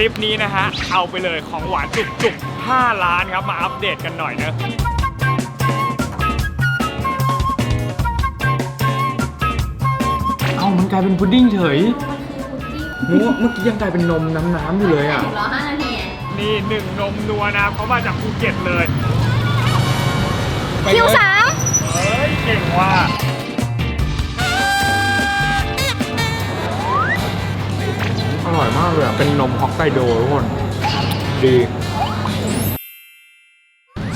คลิปนี้นะฮะ เอาไปเลยของหวานจุกๆ 5 ล้านครับ มาอัปเดตกันหน่อยเนอะเอ้ามันกลายเป็นพุดดิ้งเฉยโอ้เมื่อกี้ยังกลายเป็นนมน้ำๆอยู่เลยอะ รอห้านาทีอะนี่หนึ่งนมนัวนะเขามาจากภูเก็ตเลย คิวสามเฮ้ย เก่งว่ะ อร่อยมากเลยอะเป็นนมฮอกไกโดทุกคน ดี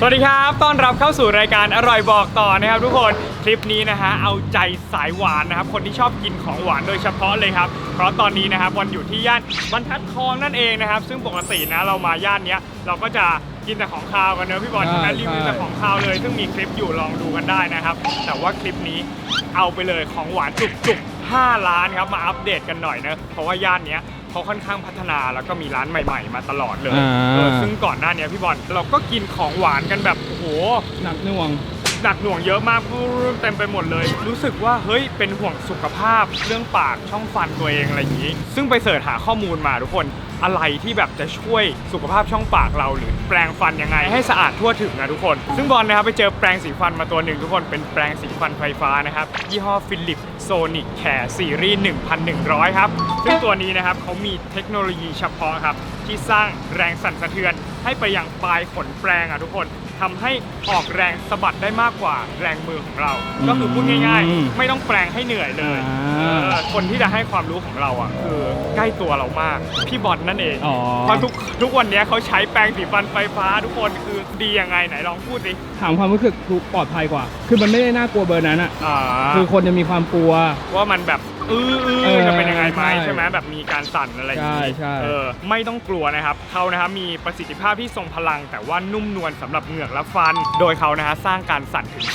สวัสดีครับ ต้อนรับเข้าสู่รายการอร่อยบอกต่อนะครับทุกคน คลิปนี้นะฮะ เอาใจสายหวานนะครับ คนที่ชอบกินของหวานโดยเฉพาะเลยครับ เพราะตอนนี้นะครับวันอยู่ที่ย่านบรรทัดทองนั่นเองนะครับ ซึ่งปกตินะเรามาย่านเนี้ยเราก็จะกินแต่ของคาวกันเนอะพี่บอลใช่ใช่ไหมรีวิวแต่ใช่ของคาวเลย ซึ่งมีคลิปอยู่ลองดูกันได้นะครับ แต่ว่าคลิปนี้เอาไปเลยของหวานจุกๆ 5 ล้านครับมาอัปเดตกันหน่อยเนอะเพราะว่าย่านเนี้ย เขาค่อนข้างพัฒนาแล้วก็มีร้านใหม่ ๆ มาตลอดเลยอ่า เออซึ่งก่อนหน้าเนี้ยพี่บอลเราก็กินของหวานกันแบบโอ้โห หนักหน่วง หนักหน่วงเยอะมากเต็มไปหมดเลย รู้สึกว่าเฮ้ยเป็นห่วงสุขภาพ เรื่องปากช่องฟันตัวเองอะไรอย่างนี้ ซึ่งไปเสิร์ชหาข้อมูลมาทุกคน อะไรที่แบบจะช่วยสุขภาพช่องปากเราหรือแปรงฟันยังไง ให้สะอาดทั่วถึงนะทุกคน ซึ่งบอลนะครับไปเจอแปรงสีฟันมาตัวหนึ่งทุกคนเป็นแปรงสีฟันไฟฟ้านะครับ ยี่ห้อฟิลิปโซนิกแคร์ซีรีส์1100 ครับ ซึ่งตัวนี้นะครับเขามีเทคโนโลยีเฉพาะครับ ที่สร้างแรงสั่นสะเทือนให้ไปยังปลายขนแปรงอะทุกคน ทำให้ออกแรงสะบัดได้มากกว่าแรงมือของเรา ก็คือพูดง่ายอืมๆไม่ต้องแปรงให้เหนื่อยเลยอ่า เออคนที่จะให้ความรู้ของเราอะคือใกล้ตัวเรามากพี่บอลนั่นเอง อ๋อเพราะทุกทุกวันนี้เขาใช้แปรงสีฟันไฟฟ้าทุกคนคือดียังไงไหนลองพูดสิถามความรู้สึกคือปลอดภัยกว่า คือมันไม่ได้น่ากลัวเบอร์นั้นอะอ่าคือคนจะมีความกลัว ว่ามันแบบ อื้ออื้เอออจะเป็นยังไงไหมใช่ใช่ไหมแบบมีการสั่นอะไรอย่างนี้ใช่ใช่ เออไม่ต้องกลัวนะครับเขานะครับมีประสิทธิภาพที่ทรงพลัง แต่ว่านุ่มนวลสำหรับเหงือกและฟัน โดยเขานะฮะสร้างการสั่นถึง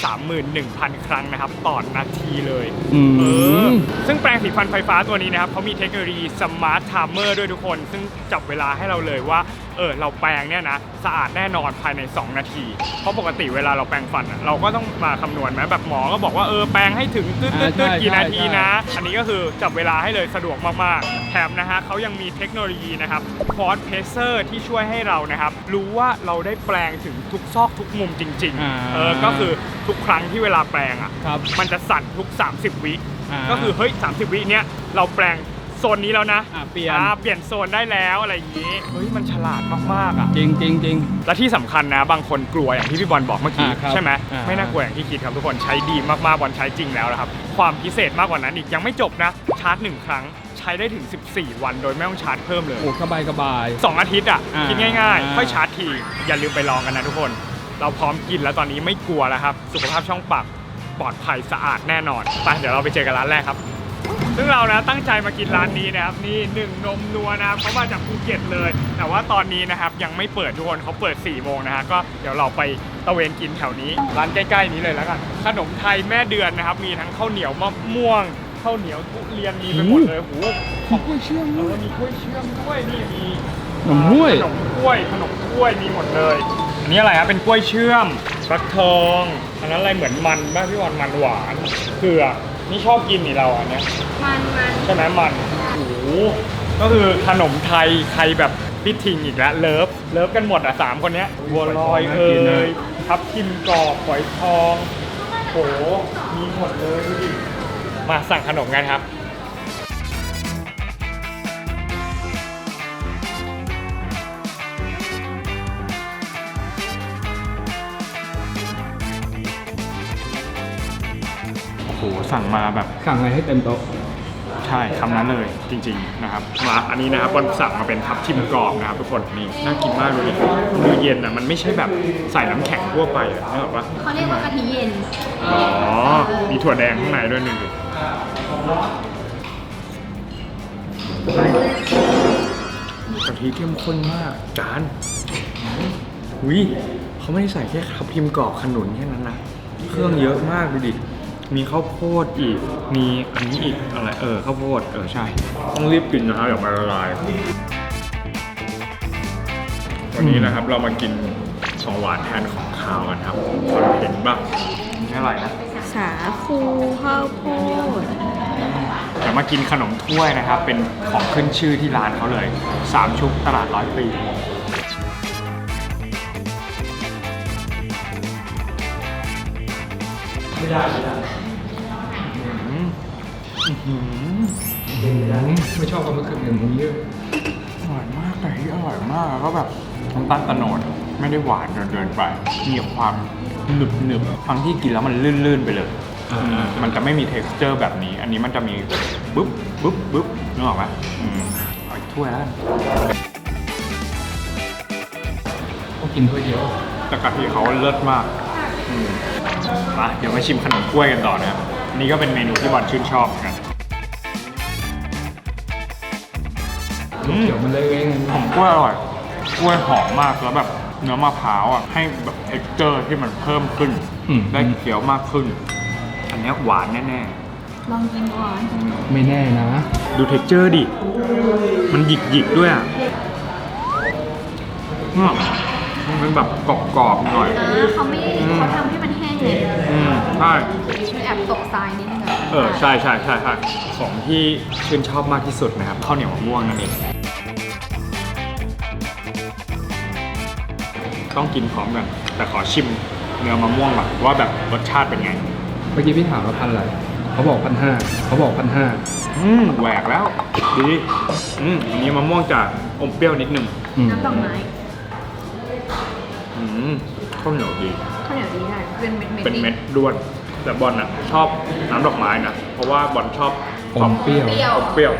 31,000 ครั้งนะครับต่อนาทีเลย อืมเออซึ่งแปรงสีฟันไฟฟ้าตัวนี้นะครับเขามีเทคโนโลยีสมาร์ทไทม์เมอร์ด้วยทุกคน ซึ่งจับเวลาให้เราเลยว่าเออเราแปรงเนี่ยนะสะอาดแน่นอนภายใน 2 นาที เพราะปกติเวลาเราแปรงฟันอะเราก็ต้องมาคำนวณไหมแบบหมอก็บอกว่าเออแปรงให้ถึงตืดตืดตืดอ่าใช่กี่นาทีใช่นะ อันนี้ก็คือจับเวลาให้เลยสะดวกมากๆ แถมนะฮะเขายังมีเทคโนโลยีนะครับฟอสเพเซอร์ที่ช่วยให้เรานะครับรู้ว่าเราได้แปรงถึงทุกซอกทุกมุมจริงอ่า ๆเออก็คือทุกครั้งที่เวลาแปรงอะครับ มันจะสั่นทุก 30 วิ อ่าก็คือเฮ้ย 30 วิเนี้ยเราแปลง โซนนี้แล้วนะอะเปลี่ยน อ่าเปลี่ยนโซนได้แล้วอะไรอย่างนี้เฮ้ยมันฉลาดมากๆอะ จริงจริงจริง และที่สำคัญนะบางคนกลัวอย่างที่พี่บอลบอกเมื่อกี้อ่าครับใช่ไหมอ่า ไม่น่ากลัวอย่างที่คิดครับทุกคนใช้ดีมากๆบอลใช้จริงแล้วนะครับ ความพิเศษมากกว่านั้นอีกยังไม่จบนะ ชาร์จ1ครั้งใช้ได้ถึง 14 วันโดยไม่ต้องชาร์จเพิ่มเลย โอ้สบายสบายสองอาทิตย์อะอ่าคิดง่ายอ่าๆค่อยชาร์จที อย่าลืมไปลองกันนะทุกคน เราพร้อมกินแล้วตอนนี้ไม่กลัวแล้วครับ สุขภาพช่องปากปลอดภัยสะอาดแน่นอนไปเดี๋ยวเราไปเจอกันร้านแรกครับ ซึ่งเรานะตั้งใจมากินร้านนี้นะครับนี่หนึ่งนมนัวนะครับเขามาจากภูเก็ตเลย แต่ว่าตอนนี้นะครับยังไม่เปิดทุกคนเขาเปิด4ี่โมงนะฮะก็เดี๋ยวเราไปตะเวนกินแถวนี้ ร้านใกล้ๆนี้เลยแล้วกันขนมไทยแม่เดือนนะครับ มีทั้งข้าวเหนียวมะม่วงข้าวเหนียวทุเรียนมีไปหมดเลยโอ้โหของกล้วยเชื่อมเออมีกล้วยเชื่อมด้วยนี่มีขนมกล้วย ขนมกล้วยขนมกล้วยมีหมดเลย อันนี้อะไรครับเป็นกล้วยเชื่อมฟักทอง อันนั้นอะไรเหมือนมันบ้างพี่บอลมันหวานเผือก นี่ชอบกินนี่เราอันเนี้ยมันมันใช่ไหมมันโอ้โหก็คือขนมไทยใครแบบพิทิงอีกแล้วเลิฟเลิฟกันหมดอะสามคนเนี้ยบัวลอยเอ่ยทับทิมกรอบฝอยทองโหมีหมดเลยดูดิมาสั่งขนมกันครับ สั่งมาแบบสั่งอะไรให้เต็มโต๊ะใช่คำนั้นเลยจริง ๆนะครับมาอันนี้นะครับบอลสั่งมาเป็นทับทิมกรอบนะครับทุกคนนี่น่ากินมากเลยมือเย็นอะมันไม่ใช่แบบใส่น้ำแข็งทั่วไปอะนึกออกปะเขาเรียกว่ากะทิเย็น อ๋อมีถั่วแดงข้างในด้วยหนึ่งกะทิเข้มข้นมากจานหุยเขาไม่ได้ใส่แค่ทับทิมกรอบขนุนแค่นั้นนะเครื่องเยอะมากดูดิ มีข้าวโพดอีก มีอันนี้อีกอะไร เออข้าวโพด เออใช่ ต้องรีบกินนะครับเดี๋ยวมันละลาย วันนี้นะครับเรามากินของหวานแทนของคาวกันครับคอนเทนต์บ้างนี่อะไรนะสสาคูข้าวโพดเดี๋ยวมากินขนมถ้วยนะครับ เป็นของขึ้นชื่อที่ร้านเขาเลย สามชุกตลาดร้อยปีไม่ได้ไม่ได้อืมอื้อหือ ไม่ชอบความรู้สึกอย่างนี้เลยอร่อยมากแต่ที่อร่อยมากแล้วก็แบบน้ำตาลตะโนดไม่ได้หวานจนเกินไปมีความหนึบหนึบๆทั้งที่กินแล้วมันลื่นๆไปเลยอ่าอืมมันจะไม่มี t e x t อร์แบบนี้ อันนี้มันจะมีบึ๊บบึ๊บบึ๊บนึกออกไหมอืมเอาอีกถ้วยแล้วกันก็กินถ้วยเดียวแต่กะทิเขาเลิศมากอืมมาเดี๋ยวมาชิมขนมกล้วยกันต่อนะครับอันนี่ก็เป็นเมนูที่บอลชื่นชอบเหมือนกัน อืม เขียวมันเลยเองขนมกล้วยอร่อยกล้วยหอมมากแล้วแบบเนื้อมะพร้าวอะให้แบบเท็กเจอร์ที่มันเพิ่มขึ้นอืม ได้เคี้ยวมากขึ้น อันเนี้ยหวานแน่ลองกินก่อนไม่แน่นะๆ ดูเท็กเจอร์ดิ มันหยิกหยิกๆด้วยอะอืมมันเป็นแบบกรอบๆหน่อย อ่าเขาไม่เขาทำให้มันแห้งเลยอืมใช่แอบตกทรายนิดนึงะ เออใช่ใช่ใช่ใช่ของที่ชื่นชอบมากที่สุดนะครับข้าวเหนียวมะม่วงนั่นเอง ต้องกินพร้อมกัน แต่ขอชิมเนื้อมะม่วงก่อนว่าแบบรสชาติเป็นไง เมื่อกี้พี่ถามว่าพันอะไรเขาบอกพันห้าเขาบอกพันห้าอืมแหวกแล้ว ดีอืมอันนี้มะม่วงจะอมเปรี้ยวนิดนึงน้ำดอกไม้อืมข้าวเหนียวดีข้าวเหนียวดีค่ะเป็นเม็ดเม็ดเป็นเม็ดด้วน แต่บอลน่ะชอบน้ำดอกไม้นะ เพราะว่าบอลชอบอมเปรี้ยวเปรี้ยว อมเปรี้ยว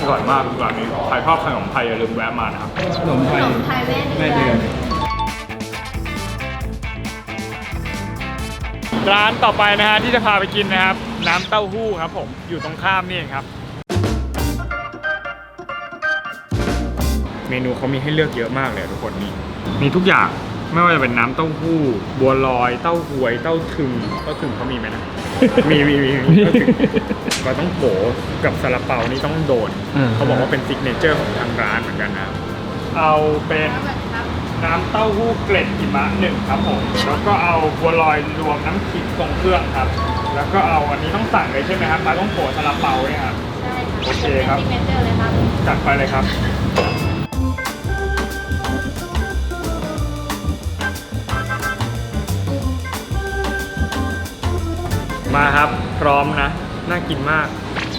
อร่อยมากร้านนี้ใครชอบขนมไทยอย่าลืมแวะมานะครับ ขนมไทขยนมไทยแม่แม่เดืเดืออน นร้านต่อไปนะฮะที่จะพาไปกินนะครับ น้ำเต้าหู้ครับผมอยู่ตรงข้ามนี่เองครับ เมนูเขามีให้เลือกเยอะมากเลยทุกคนนี่มีทุกอย่าง ไม่ว่าจะเป็นน้ำเต้าหู้ บัวลอยเต้าหวยเต้าถึงเต้าถึงเขามีไหมนะ มีมีมีมีเต้าถึงก็ต้องโผกับซาลาเปานี่ต้องโดนอ่า เขาบอกว่าเป็นซิกเนเจอร์ของทางร้านเหมือนกันนะครับเอาเป็นน้ำเต้าหู้เกล็ดหิมะหนึ่งครับผมแล้วก็เอาบัวลอยรวมน้ำขิงทรงเครื่องครับ แล้วก็เอาอันนี้ต้องสั่งเลยใช่ไหมครับปลาต้องโผซาลาเปาเนี่ยครับใช่ค่ะโอเคครับซิกเนเจอร์เลยครับ จัดไปเลยครับ มาครับ พร้อมนะ น่ากินมาก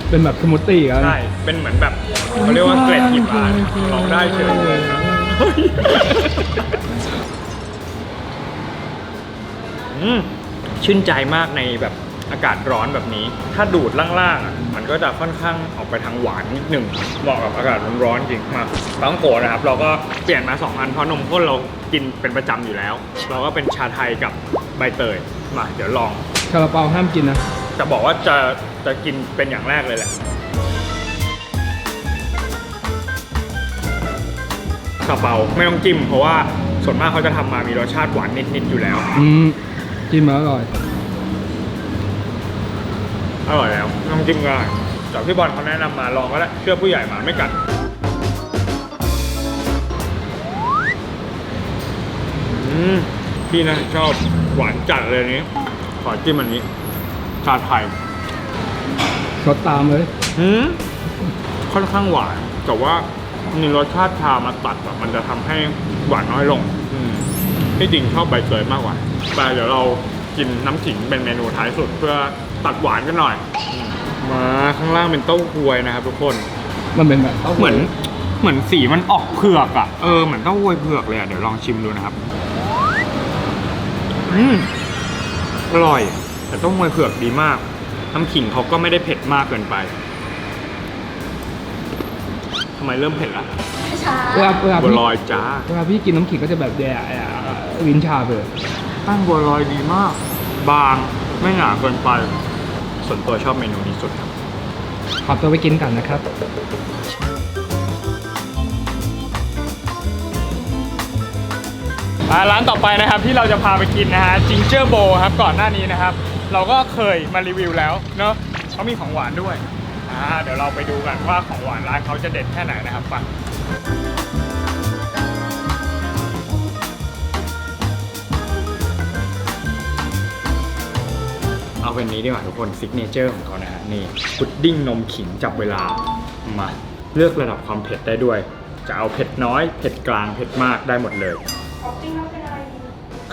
เป็นแบบสมูทตี้กัน ใช่ เป็นเหมือนแบบเขาเรียกว่าเกล็ดหิมะลองได้เฉยเลยครับเฮ้ยอืมชื่นใจมากในแบบอากาศร้อนแบบนี้ ถ้าดูดล่างๆอะ มันก็จะค่อนข้างออกไปทางหวานนิดหนึ่ง เหมาะกับอากาศร้อนๆจริงมาบางโกะนะครับ เราก็เปลี่ยนมาสองอัน เพราะนมข้นเรากินเป็นประจำอยู่แล้ว เราก็เป็นชาไทยกับใบเตย มา เดี๋ยวลอง คาราเปาห้ามกินนะ จะบอกว่าจะจะกินเป็นอย่างแรกเลยแหละซาเปาไม่ต้องจิ้ม เพราะว่าส่วนมากเขาจะทำมามีรสชาติหวานนิดๆอยู่แล้ว อืมกินมาอร่อย อร่อยแล้วไม่ต้องจิ้มก็ได้จากพี่บอลเขาแนะนำมาลองก็ได้เชื่อผู้ใหญ่มาไม่กัด อืมพี่นะชอบหวานจัดเลยอันนี้ ขอจิ้มอันนี้ชาไทยรสตามเลยหืมค่อนข้างหวาน แต่ว่ามีรสชาติชามาตัดแบบมันจะทำให้หวานน้อยลง อืมที่จริงชอบใบเตยมากกว่าแต่เดี๋ยวเรากินน้ำขิงเป็นเมนูท้ายสุดเพื่อตัดหวานกันหน่อยอืมมาข้างล่างเป็นเต้าหวยนะครับทุกคน มันเป็นแบบเต้าหู้เหมือน เหมือนสีมันออกเผือกอะ่ะ เออเหมือนเต้าหวยเผือกเลยอะ่ะ เดี๋ยวลองชิมดูนะครับ อืม อร่อย แต่เต้าหวยเผือกดีมาก น้ำขิงเขาก็ไม่ได้เผ็ดมากเกินไปทำไมเริ่มเผ็ดละชาเวลาเวลาบัวพี่ลอยจ้าเวลาพี่กินน้ำขิงก็จะแบบแย่อะวินชาไปเลยแป้งบัวลอยดีมาก บางไม่หนาเกินไป ส่วนตัวชอบเมนูนี้สุดครับ ขอตัวไปกินกันนะครับ อ่าร้านต่อไปนะครับที่เราจะพาไปกินนะฮะจิงเจอร์โบครับก่อนหน้านี้นะครับ เราก็เคยมารีวิวแล้วเนอะเขามีของหวานด้วยอ่าเดี๋ยวเราไปดูกันว่าของหวานร้านเขาจะเด็ดแค่ไหนนะครับไปเอาเป็นนี้ดีกว่าทุกคนซิกเนเจอร์ของเขานะฮะนี่พุดดิ้งนมขิงจับเวลามาเลือกระดับความเผ็ดได้ด้วย จะเอาเผ็ดน้อย เผ็ดกลางเผ็ดมากได้หมดเลย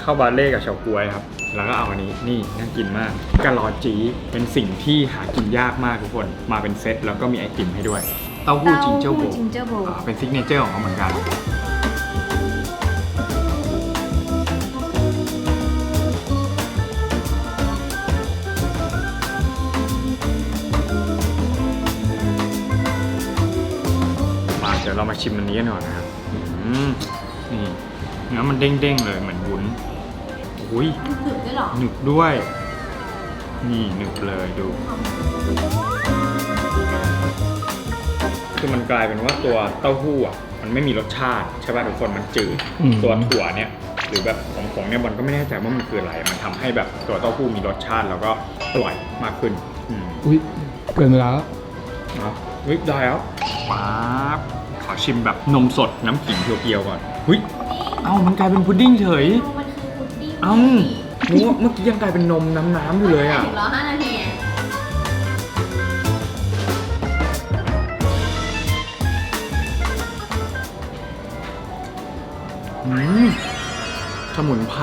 ข้าวบาเล่กับเฉาก๊วยครับ แล้วก็เอาอันนี้นี่น่ากินมากกะลอจีเป็นสิ่งที่หากินยากมากทุกคน มาเป็นเซตแล้วก็มีไอติมให้ด้วย เต้าหู้จิงเจ้าโบจิงเจ้าโบ อ่าเป็นซิกเนเจอร์ของเขาเหมือนกัน มาเดี๋ยวเรามาชิมอันนี้กันก่อนนะครับอืมนี่ เนื้อมันเด้งๆเลยเหมือนวุ้นอุ้ยมันถึกด้วยเหรอหนึบด้วย นี่หนึบเลยดู คือมันกลายเป็นว่าตัวเต้าหู้อะมันไม่มีรสชาติใช่ป่ะทุกคนมันจืดอืม ตัวถั่วเนี่ย หรือแบบของผมเนี่ยบอลก็ไม่แน่ใจว่ามันคืออะไร มันทำให้แบบตัวเต้าหู้มีรสชาติแล้วก็อร่อยมากขึ้น อืมอุ้ยเกินเวลาแล้วเอาเฮ้ยได้แล้วป๊าบขอชิมแบบนมสดน้ำขิงเพียวๆก่อนเฮ้ย เอ้ามันกลายเป็นพุดดิ้งเฉย มันคือพุดดิ้งเอ้านึกว่าเมื่อกี้ยังกลายเป็นนมน้ำๆอยู่เลยอะ ถึงรอห้านาทีไงอืมสมุนไพร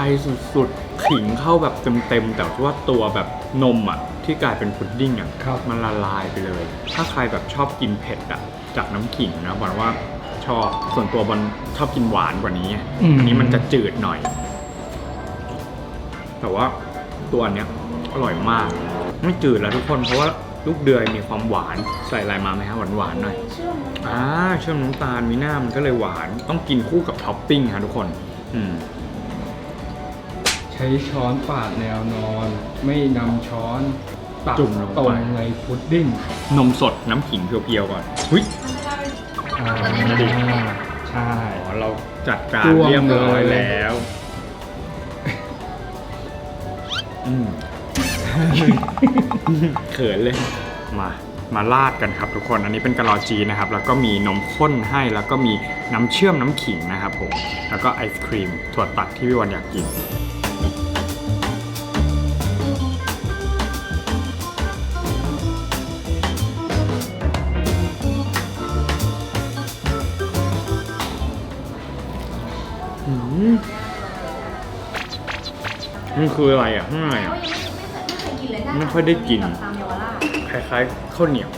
สุดๆ ขิงเข้าแบบเต็มๆ แต่ว่าตัวแบบนมอะ ที่กลายเป็นพุดดิ้งอะ ครับ มันละลายไปเลย ถ้าใครแบบชอบกินเผ็ดอะ จากน้ำขิงนะบอลว่า ชอบ ส่วนตัวบอลชอบกินหวานกว่านี้ อืม อันนี้มันจะจืดหน่อย แต่ว่าตัวเนี้ยอร่อยมาก ไม่จืดแล้วทุกคน เพราะว่าลูกเดือยมีความหวานใส่อะไรมาไหมฮะหวานๆหน่อยเชื่อมอ่าเชื่อมน้ำตาลมีหน้ามันก็เลยหวาน ต้องกินคู่กับท็อปปิ้งฮะทุกคน อืม ใช้ช้อนปาดแนวนอน ไม่นำช้อนตักจุ่มลงไป ตรงในพุดดิ้งนมสดน้ำขิงเพียวๆก่อนหุ้ย อ่าใช่ อ๋อเราจัดการจ้วงเรียบร้อยเลย แล้ว อืม เขินเลย มามาลาดกันครับทุกคน อันนี้เป็นกะลอจีนะครับ แล้วก็มีนมข้นให้ แล้วก็มีน้ำเชื่อมน้ำขิงนะครับผม แล้วก็ไอศครีมถั่วตัดที่พี่วันอยากกิน มมันคืออะไรอะข้างในเขาอะยังไม่ไม่เคยกินเลยไม่ค่อยได้กิน ตามเยาวราชคล้ายๆข้าวเหนียว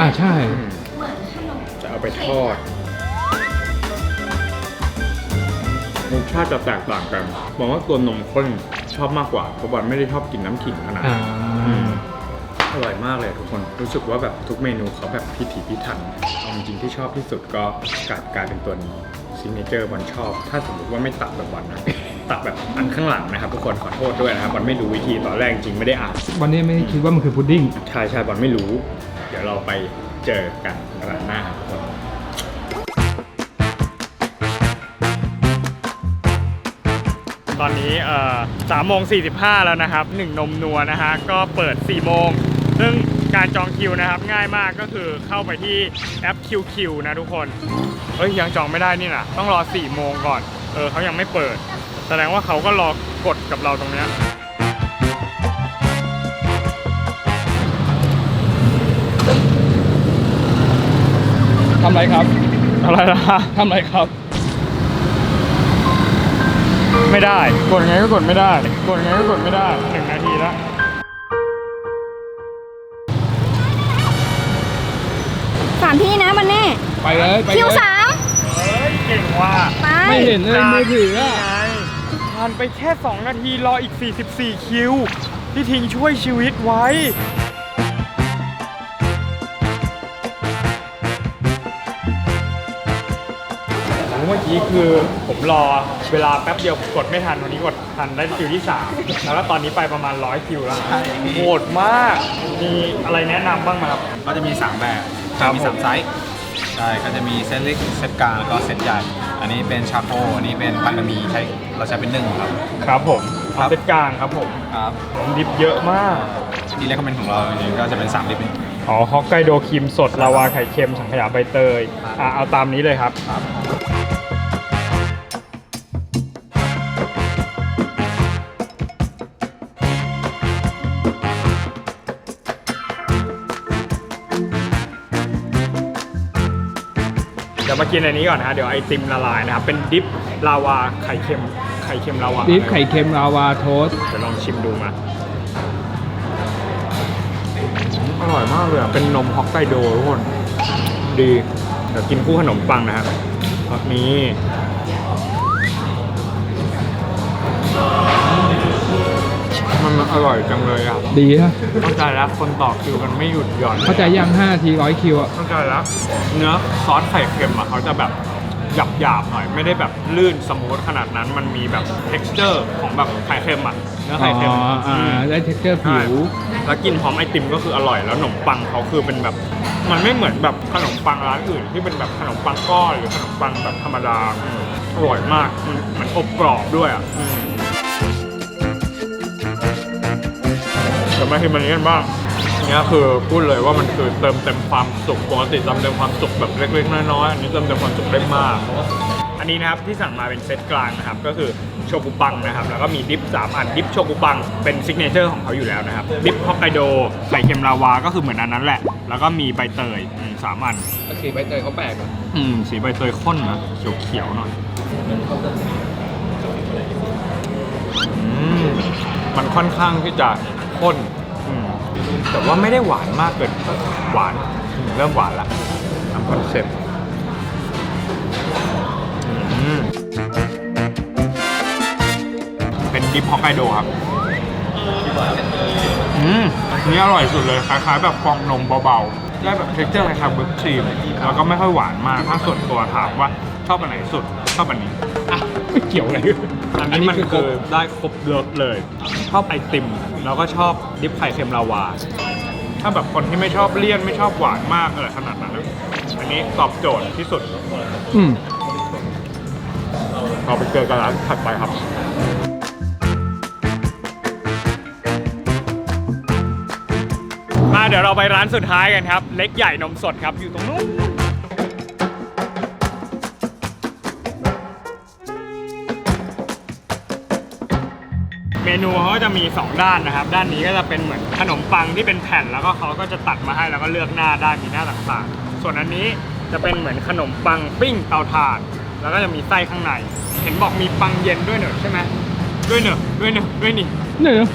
อ่าใช่ อืมเหมือนขนมจะเอาไปทอดรสชาติจะแตกต่างกันบอกว่าตัวนมข้นชอบมากกว่าเพราะบอลไม่ได้ชอบกินน้ำขิงขนาดอ่า นั้นอร่อยมากเลยทุกคนรู้สึกว่าแบบทุกเมนูเขาแบบพิถีพิถันเอาจริงๆที่ชอบที่สุดก็กลายกลายเป็นตัวนี้ ซิงเกิลบอลชอบ ถ้าสมมติว่าไม่ตัดแบบบอลนะตัดแบบอันข้างหลังนะครับทุกคนขอโทษด้วยนะครับบอลไม่รู้วิธีตอนแรกจริงไม่ได้อ่านวันนี้ไม่ได้คิดว่ามันคือพุดดิ้งชายชายบอลไม่รู้ เดี๋ยวเราไปเจอกันร้านหน้าครับทุกคนตอนนี้เอ่อสามโมงสี่สิบห้าแล้วนะครับหนึ่งนมนัวนะฮะก็เปิด4ี่โมงซึ่ง การจองคิวนะครับง่ายมากก็คือเข้าไปที่แอป QQ นะทุกคนเอ้ยยังจองไม่ได้นี่นะต้องรอ4ี่โมงก่อน เออเขายังไม่เปิด แสดงว่าเขาก็รอกดกับเราตรงเนี้ยทำไรครับอะไรนะทำไรครับ ไม่ได้ กดไงก็กดไม่ได้ กดไงก็กดไม่ได้หนึ่งนาทีแล้ว สามที่นะมันแน่ ไปเลยไปเลยคิวสามเฮ้ยเก่งว่ะไปไม่เห็นเลยมือถือนี่อะไงผ่านไปแค่ 2 นาทีรออีก 44 คิว ที่ทิ้งช่วยชีวิตไว้เมื่อกี้คือผมรอเวลาแป๊บเดียวกดไม่ทันวันนี้กดทันได้คิวที่ 3 แล้วก็ตอนนี้ไปประมาณ 100 คิวแล้วโหดมาก มีอะไรแนะนำบ้างไหมครับ ก็จะมี 3 แบบ ครับมีผม3ไซส์ใช่ก็จะมีเซตเล็กเซตกลางแล้วก็เซตใหญ่ อันนี้เป็นชาโคอันนี้เป็นปันบะหมี่ใช้เราใช้เป็นนึ่งครับ ครับผมครับ เซตกลางครับผมครับดิบเยอะมาก ที่เล็กก็เป็นของเราจริงๆก็จะเป็น3ลิปอ๋อฮอกไกโดครีมสดลาวาไข่เค็มสังขยาใบเตย อะเอาตามนี้เลยครับ ครับ ยวมากินอันนี้ก่อนนะฮะเดี๋ยวไอติมละลายนะครับเป็นดิฟลาวาไข่เค็มไข่เค็มลาวาดิฟไข่เค็มลาวาโทสต์เดี๋ยวลองชิมดูมาอร่อยมากเลยอะเป็นนมฮอกไกโดทุกคน ดีเดี๋ยวกินคู่ขนมปังนะครับพักนี้ อร่อยจังเลยอะดีฮะเข้าใจแล้วคนต่อคิวกันไม่หยุดหย่อนเข้าใจยัง5ทีร้อยคิวอะเข้าใจแล้วเนื้อซอสไข่เค็มอะเขาจะแบบหยาบหยาบๆหน่อยไม่ได้แบบลื่นสมูทขนาดนั้นมันมีแบบ texture ของแบบไข่เค็มอะเนื้ออ๋ไข่เค็มออ่าอืมได้เท็กเจอร์ผิวใช่แล้วกินพร้อมไอติมก็คืออร่อยแล้วขนมปังเขาคือเป็นแบบ มันไม่เหมือนแบบขนมปังร้านอื่น ที่เป็นแบบขนมปังก้อนหรือขนมปังแบบธรรมดาอืมอร่อยมากมันมันอบกรอบด้วยอะ อืมเดี๋ยวมาชิมอันนี้กันบ้างเนี่ยคือพูดเลยว่ามันคือเติมเต็มความสุขปกติเติมเต็มความสุขแบบเล็ก ๆ น้อยๆอันนี้เติมเต็มความสุขได้มาก อันนี้นะครับที่สั่งมาเป็นเซตกลางนะครับก็คือโชกุปังนะครับแล้วก็มีดิฟ3อันดิฟโชกุปังเป็นซิกเนเจอร์ของเขาอยู่แล้วนะครับดิฟฮอกไกโดไข่เค็มลาวาก็คือเหมือนอันนั้นแหละ แล้วก็มีใบเตยอืมสามอันโอเคใบเตยเขาแปลกอะอืมสีใบเตยข้นนะเขียวเขียวๆหน่อยอืมมันค่อนข้างที่จะ ข้นอืมแต่ว่าไม่ได้หวานมากเกินไปหวานอืมเริ่มหวานละตามคอนเซ็ปต์อืมเป็นดิฟฮอกไกโดครับอืมอันนี่อร่อยสุดเลยคล้ายๆ แบบฟองนมเบาๆ ได้แบบเท็กเจอร์คล้ายๆวิปครีมแล้วก็ไม่ค่อยหวานมากถ้าส่วนตัวถามว่าชอบอันไหนสุดชอบอันนี้ อะไม่เกี่ยวเลยอันนี้มันคือได้ครบรสเลยชอบไอติมแล้วก็ชอบดิปไข่เค็มลาวา ถ้าแบบคนที่ไม่ชอบเลี่ยนไม่ชอบหวานมากอะไรขนาดนั้นนะอันนี้ตอบโจทย์ที่สุดอืมเราไปเจอกันร้านถัดไปครับมาเดี๋ยวเราไปร้านสุดท้ายกันครับ เล็กใหญ่นมสดครับอยู่ตรงนู้น เมนูเขาก็จะมี 2 ด้านนะครับ ด้านนี้ก็จะเป็นเหมือนขนมปังที่เป็นแผ่นแล้วก็เขาก็จะตัดมาให้แล้วก็เลือกหน้าได้มีหน้าต่างๆ ส่วนอันนี้จะเป็นเหมือนขนมปังปิ้งเตาถ่าน แล้วก็จะมีไส้ข้างใน เห็นบอกมีปังเย็นด้วยเนอะใช่ไหมด้วยเนอะด้วยเนอะด้วยนี่ เนอะ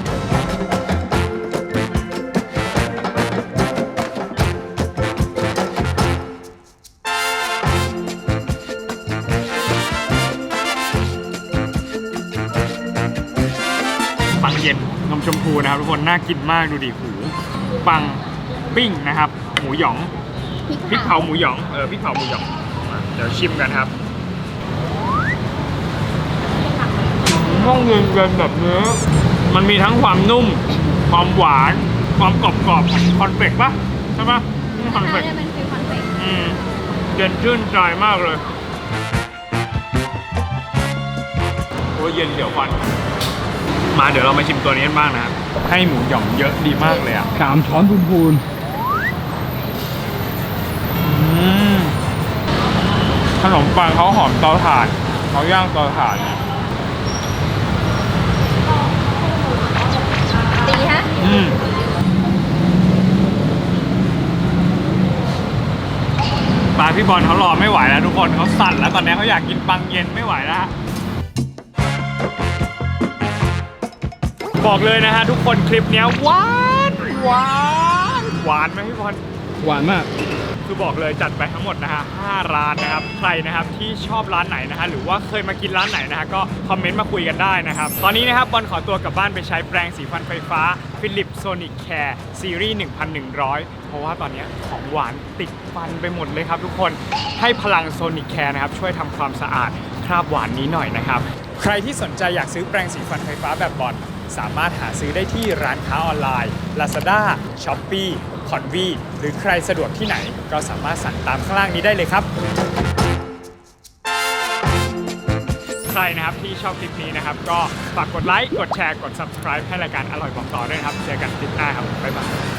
ทุกคนน่ากินมากดูดิหูปังปิ้งนะครับ หมูหยองพริกเผาหมูหยองเออพริกเผาหมูหยองมาเดี๋ยวชิมกันครับต้องเงินกันแบบเนื้อมันมีทั้งความนุ่ม ความหวาน ความกรอบๆของคอนเฟกต์ปะใช่ปะนี่คอนเฟใช่กต์จะเป็นฟิลคอนเฟกต์อืมเย็นชื่นใจมากเลยโอ้ยเย็นเดี๋ยวฟัน มาเดี๋ยวเรามาชิมตัวนี้กันบ้างนะครับ ให้หมูหยองเยอะดีมากเลยอะสามช้อนพูนอืมขนมปังเขาหอมเตาถ่านเขาย่างเตาถ่านเนี่ยดีฮะอืมปลาพี่บอลเขารอไม่ไหวแล้วทุกคนเขาสั่นแล้วตอนนี้เขาอยากกินปังเย็นไม่ไหวแล้ว บอกเลยนะฮะทุกคนคลิปเนี้ยหวานหวานหวานไหมพี่บอลๆหวานมาก คือบอกเลยจัดไปทั้งหมดนะฮะ5ร้านนะครับ ใครนะครับที่ชอบร้านไหนนะฮะ หรือว่าเคยมากินร้านไหนนะฮะ ก็คอมเมนต์มาคุยกันได้นะครับ ตอนนี้นะครับบอลขอตัวกลับบ้านไปใช้แปรงสีฟันไฟฟ้า Philips Sonic Care Series 1100 เพราะว่าตอนนี้ของหวานติดฟันไปหมดเลยครับทุกคน ให้พลัง Sonic Care นะครับ ช่วยทำความสะอาดคราบหวานนี้หน่อยนะครับ ใครที่สนใจอยากซื้อแปรงสีฟันไฟฟ้าแบบบอล สามารถหาซื้อได้ที่ร้านค้าออนไลน์ Lazada, Shopee, c o n v ีหรือใครสะดวกที่ไหนก็สามารถสั่งตามข้างล่างนี้ได้เลยครับใครนะครับที่ชอบคลิปนี้นะครับ ก็ฝากกดไลค์ กดแชร์ กด subscribe ให้รายการอร่อยบอกต่อด้วยนะครับ เจอกันคลิปหน้าครับ บ๊ายบาย